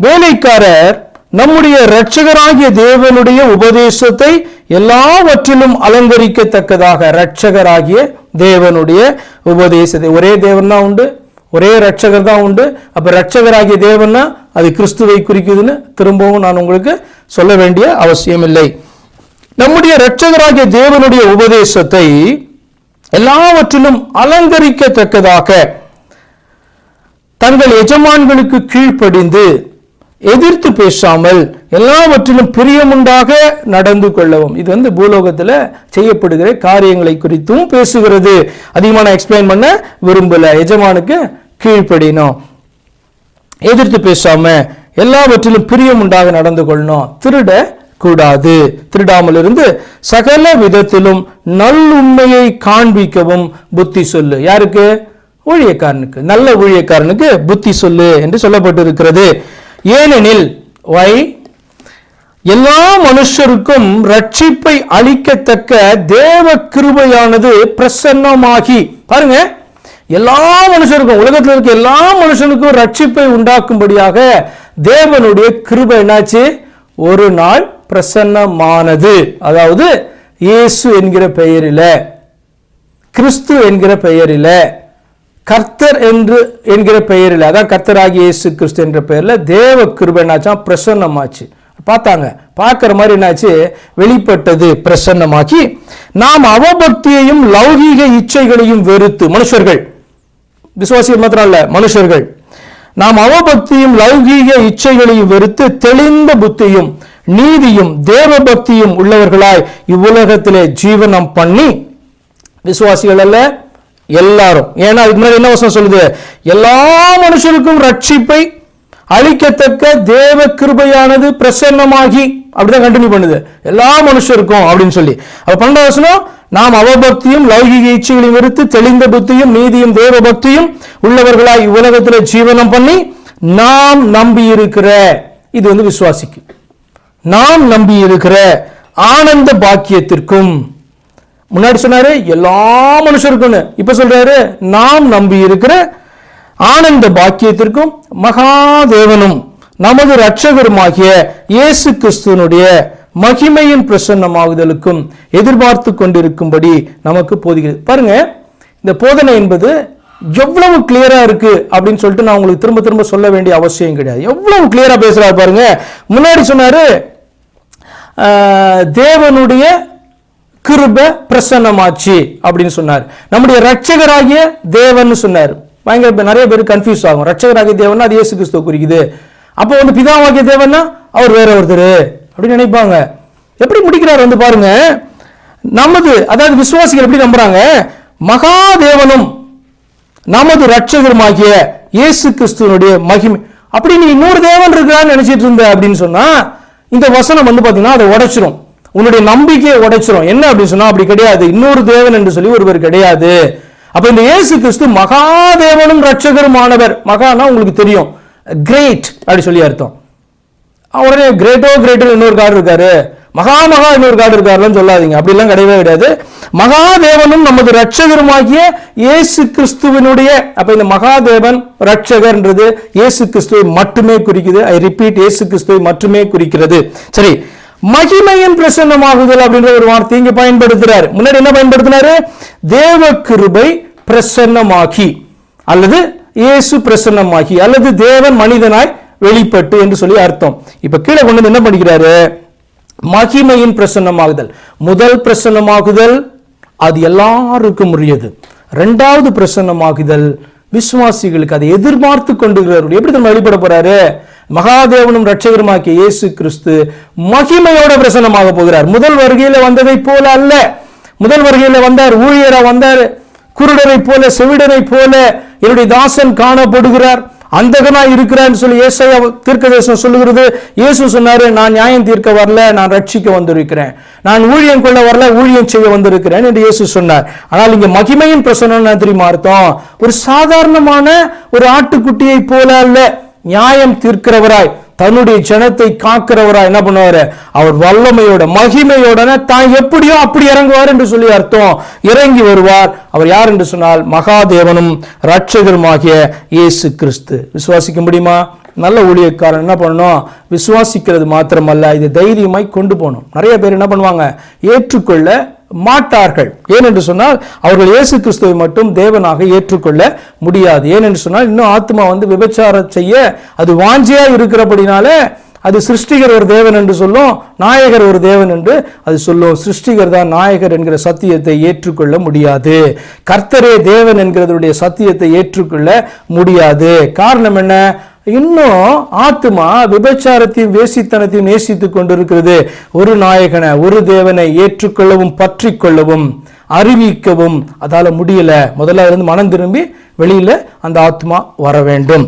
வேலைக்காரர் நம்முடைய இரட்சகராகிய தேவனுடைய உபதேசத்தை எல்லாவற்றிலும் அலங்கரிக்கத்தக்கதாக இரட்சகராகிய தேவனுடைய உபதேசத்தை. ஒரே தேவன் தான் உண்டு ஒரே ரட்சகர் தான் உண்டு. அப்ப ரட்சகராகிய தேவன்னா அது கிறிஸ்துவை குறிக்குதுன்னு திரும்பவும் நான் உங்களுக்கு சொல்ல வேண்டிய அவசியம் இல்லை நம்முடைய ரட்சகராகிய தேவனுடைய உபதேசத்தை எல்லாவற்றிலும் அலங்கரிக்கத்தக்கதாக தங்கள் எஜமான்களுக்கு கீழ்ப்படிந்து எதிர்த்து பேசாமல் எல்லாவற்றிலும் பிரியமுண்டாக நடந்து கொள்ளவும். இது வந்து பூலோகத்தில் செய்யப்படுகிற காரியங்களை குறித்தும் பேசுகிறது. அதிகமாக நான் எக்ஸ்பிளைன் பண்ண விரும்பல. எஜமானுக்கு கீழ்ப்படினோம். எதிர்த்து பேசாம எல்லாவற்றிலும் பிரியம் உண்டாக நடந்து கொள்ளணும். திருட கூடாது திருடாமல் இருந்து சகல விதத்திலும் நல்லுண்மையை காண்பிக்கவும் புத்தி சொல்லு. யாருக்கு? ஊழியக்காரனுக்கு. நல்ல ஊழியக்காரனுக்கு புத்தி சொல்லு என்று சொல்லப்பட்டிருக்கிறது. ஏனெனில் வை எல்லா மனுஷருக்கும் ரட்சிப்பை அளிக்கத்தக்க தேவ கிருபையானது பிரசன்னமாகி பாருங்க எல்லா மனுஷருக்கும் உலகத்தில் இருக்க எல்லா மனுஷனுக்கும் ரட்சிப்பை உண்டாக்கும்படியாக தேவனுடைய கிருபை என்னாச்சு? ஒரு நாள் பிரசன்னமானது. அதாவது இயேசு என்கிற பெயரில கிறிஸ்து என்கிற பெயரில. கர்த்தர் என்று என்கிற பெயரில் அதான் கர்த்தராகிய இயேசு கிறிஸ்து என்ற பெயரில் தேவ கிருபை என்னாச்சாம் பிரசன்னமாச்சு. பார்த்தாங்க. பார்க்குற மாதிரி என்னாச்சு? வெளிப்பட்டது பிரசன்னமாக்கி நாம் அவபக்தியையும் லௌகீக இச்சைகளையும் வெறுத்து மனுஷர்கள். விசுவாசிகள் மாத்திரம் அல்ல மனுஷர்கள். நாம் அவபக்தியும் லௌகீக இச்சைகளையும் வெறுத்து தெளிந்த புத்தியும் நீதியும் தேவ பக்தியும் உள்ளவர்களாய் இவ்வுலகத்திலே ஜீவனம் பண்ணி விசுவாசிகள் அல்ல எல்லாரும். ஏன்னா அதுக்கு முன்னாடி என்ன வசனம் சொல்லுது? எல்லா மனுஷருக்கும் ரட்சிப்பை அழிக்கத்தக்க தேவ கிருபையானது பிரசன்னமாகி அப்படிதான் கண்டினியூ பண்ணுது. எல்லா மனுஷருக்கும் அப்படின்னு சொல்லி. அப்ப பன்னெண்டாம் வசனம் நாம் அவபக்தியும் லௌகிக இச்சைகளையும் விருத்து தெளிந்த புத்தியும் நீதியும் தேவ பக்தியும் உள்ளவர்களாய் இவ்வுலகத்தில் ஜீவனம் பண்ணி நாம் நம்பி இருக்கிற இது வந்து விசுவாசிக்கு. நாம் நம்பி இருக்கிற ஆனந்த பாக்கியத்திற்கும் முன்னாடி சொன்னாரு எல்லா மனுஷருக்கும்னு. இப்ப சொல்றாரு நாம் நம்பி இருக்கிற ஆனந்த பாக்கியத்திற்கும் மகாதேவனும் நமது இரட்சகருமாகிய இயேசு கிறிஸ்துவனுடைய மகிமையின் பிரசன்னமாகுதலுக்கும் எதிர்பார்த்து கொண்டிருக்கும்படி நமக்கு போதுகிறது பாருங்க இந்த போதனை என்பது எவ்வளவு கிளியரா இருக்கு அப்படின்னு சொல்லிட்டு நான் உங்களுக்கு திரும்ப திரும்ப சொல்ல வேண்டிய அவசியம் கிடையாது. எவ்வளவு கிளியரா பேசுறாரு பாருங்க. முன்னாடி சொன்னாரு தேவனுடைய கிருப பிரசன்னமாச்சு அப்படின்னு சொன்னார். நம்முடைய ரட்சகராகிய தேவன் சொன்னார். பயங்கர நிறைய பேர் கன்ஃபியூஸ் ஆகும். ரட்சகராகிய தேவன் அது இயேசு கிறிஸ்துவ குறிக்குது. அப்போ வந்து பிதாவாகிய தேவன்னா அவர் வேற ஒருத்தர் அப்படின்னு நினைப்பாங்க. எப்படி முடிக்கிறார் வந்து பாருங்க. நமது அதாவது விசுவாசிகள் எப்படி நம்புறாங்க? மகாதேவனும் நமது ரட்சகருமாகிய இயேசு கிறிஸ்துவனுடைய மகிமை. அப்படி நீ இன்னொரு தேவன் இருக்கிறான்னு நினைச்சிட்டு இருந்த அப்படின்னு சொன்னா இந்த வசனம் வந்து பாத்தீங்கன்னா அதை உடைச்சிரும். உன்னுடைய நம்பிக்கையை உடைச்சிரும். என்ன அப்படின்னு சொன்னா? அப்படி கிடையாது. இன்னொரு தேவன் என்று சொல்லி ஒருவர் கிடையாது. அப்ப இந்த இயேசு கிறிஸ்து மகாதேவனும் ரட்சகருமானவர் மகானா உங்களுக்கு தெரியும். கிரேட் அப்படி சொல்லி அர்த்தம். உடனே கிரேட்டோ கிரேட்டோ இன்னொரு கார்டு இருக்காரு. மகா மகா இன்னொரு கார்டு இருக்காருன்னு சொல்லாதீங்க. அப்படிலாம் கிடையவே கிடையாது. மகாதேவனும் நமது ரட்சகருமாகிய இயேசு கிறிஸ்துவனுடைய அப்ப இந்த மகாதேவன் ரட்சகர்ன்றது இயேசு கிறிஸ்துவை மட்டுமே குறிக்குது. ஐ ரிப்பீட் இயேசு கிறிஸ்துவை மட்டுமே குறிக்கிறது. சரி மகிமையின் பிரசன்னமாகுதல் அப்படின்ற ஒரு வார்த்தை இங்க பயன்படுத்துறாரு. முன்னாடி என்ன பயன்படுத்தினாரு? தேவ கிருபை பிரசன்னமாகி அல்லது இயேசு பிரசன்னமாகி அல்லது தேவன் மனிதனாய் வெளிப்பட்டு என்று சொல்லி அர்த்தம். இப்ப கீழே கொண்டு வந்து என்ன பண்ணிக்கிறாரு? மகிமையின் பிரசன்னமாகுதல். முதல் பிரசன்னமாகுதல் அது எல்லாருக்கும் உரியது. ரெண்டாவது பிரசன்னமாகுதல் விசுவாசிகளுக்கு அதை எதிர்பார்த்து கொண்டுகிறார் எப்படி நம்ம வெளிப்பட போறாரு? மகாதேவனும் ரட்சகருமாக்கிய இயேசு கிறிஸ்து மகிமையோட பிரசனமாக போகிறார். முதல் வருகையில் வந்ததை போல அல்ல. முதல் வருகையில் வந்தார் ஊழியரா வந்தார் குருடரை போல செவிடரை போல என்னுடைய தாசன் காணப்படுகிறார். அந்தகனா இருக்கிறான்னு சொல்லி ஏசையா தீர்க்க தேசம் சொல்லுகிறது. இயேசு சொன்னாரு நான் நியாயம் தீர்க்க வரல நான் ரட்சிக்க வந்திருக்கிறேன். நான் ஊழியம் கொள்ள வரல ஊழியம் செய்ய வந்திருக்கிறேன் என்று இயேசு சொன்னார். ஆனால் இங்க மகிமையின் பிரசனம் தெரியுமா அர்த்தம்? ஒரு சாதாரணமான ஒரு ஆட்டுக்குட்டியை போல அல்ல. நியாயம் தீர்க்கிறவராய் தன்னுடைய ஜனத்தை காக்கிறவராய் என்ன பண்ணுவாரு? அவர் வல்லமையோட மகிமையோட தான் எப்படியோ அப்படி இறங்குவார் என்று சொல்லி அர்த்தம். இறங்கி வருவார். அவர் யார் என்று சொன்னால் மகாதேவனும் ரட்சகருமாகிய இயேசு கிறிஸ்து. விசுவாசிக்க முடியுமா? நல்ல ஊழியக்காரன் என்ன பண்ணணும்? விசுவாசிக்கிறது மாத்திரமல்ல இது தைரியமாய் கொண்டு போகணும். நிறைய பேர் என்ன பண்ணுவாங்க? ஏற்றுக்கொள்ள மாட்டார்கள். ஏனென்று சொன்னால் அவர்கள் இயேசு கிறிஸ்துவை மட்டும் தேவனாக ஏற்றுக்கொள்ள முடியாது. ஏனென்று சொன்னால் இன்னும் ஆத்மா வந்து விபச்சாரம் செய்ய அது வாஞ்சியா இருக்கிறபடினால அது சிருஷ்டிகர் ஒரு தேவன் என்று சொல்லும் நாயகர் ஒரு தேவன் என்று அது சொல்லும். சிருஷ்டிகர் தான் நாயகர் என்கிற சத்தியத்தை ஏற்றுக்கொள்ள முடியாது. கர்த்தரே தேவன் என்கிறதுடைய சத்தியத்தை ஏற்றுக்கொள்ள முடியாது. காரணம் என்ன? இன்னும் ஆத்மா விபச்சாரத்தையும் வேசித்தனத்தையும் நேசித்துக் கொண்டிருக்கிறது. ஒரு நாயகனை ஒரு தேவனை ஏற்றுக்கொள்ளவும் பற்றி கொள்ளவும் அறிவிக்கவும் அதால முடியல. முதல்ல இருந்து மனம் திரும்பி வெளியில அந்த ஆத்மா வர வேண்டும்.